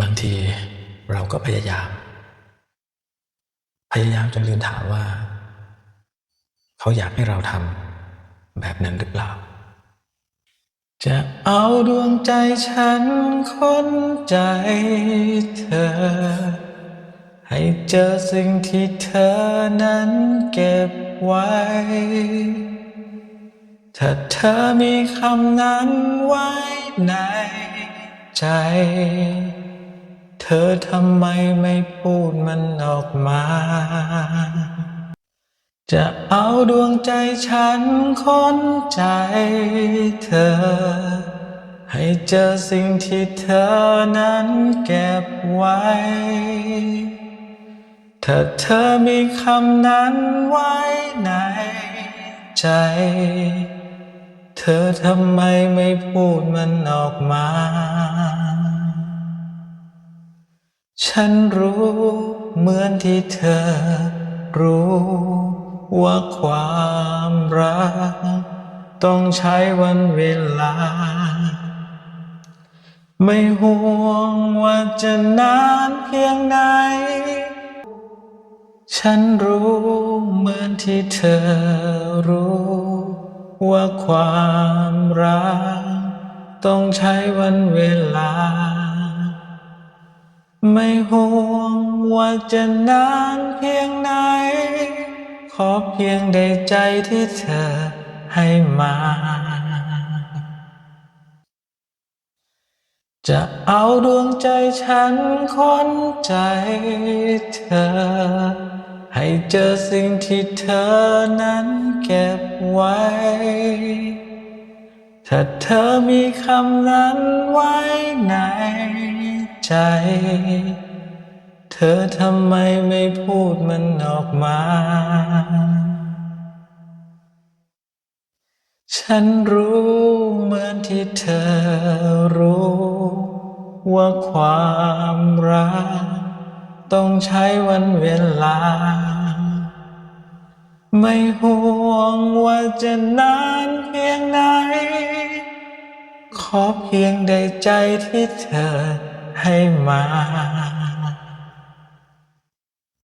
บางทีเราก็พยายาม พยายามจนลืมถามว่า เขาอยากให้เราทำแบบนั้นหรือเปล่า จะเอาดวงใจฉันค้นใจเธอ ให้เจอสิ่งที่เธอนั้นเก็บไว้ ถ้าเธอมีคำนั้นไว้ในใจ เธอทำไมไม่พูดมันออกมา จะเอาดวงใจฉันค้นใจเธอ ให้เจอสิ่งที่เธอนั้นเก็บไว้ ถ้าเธอมีคำนั้นไว้ในใจ เธอทำไมไม่พูดมันออกมา ฉันรู้เหมือนที่เธอรู้ว่าความรัก ต้องใช้วันเวลา ไม่ห่วงว่าจะนานเพียงไหน ฉันรู้เหมือนที่เธอรู้ ว่าความรัก ต้องใช้วันเวลา ไม่ห่วงว่าจะนานเพียงไหน ขอเพียงได้ใจที่เธอให้มา จะเอาดวงใจฉันคนใจเธอ ให้เจอสิ่งที่เธอนั้นเก็บไว้ ถ้าเธอมีคำนั้นไว้ใน ใจ เธอทำไมไม่พูดมันออกมา ฉันรู้เหมือนที่เธอรู้ ว่าความรัก ต้องใช้วันเวลา ไม่ห่วงว่าจะนานเพียงไหนขอเพียงได้ใจที่เธอ ให้มา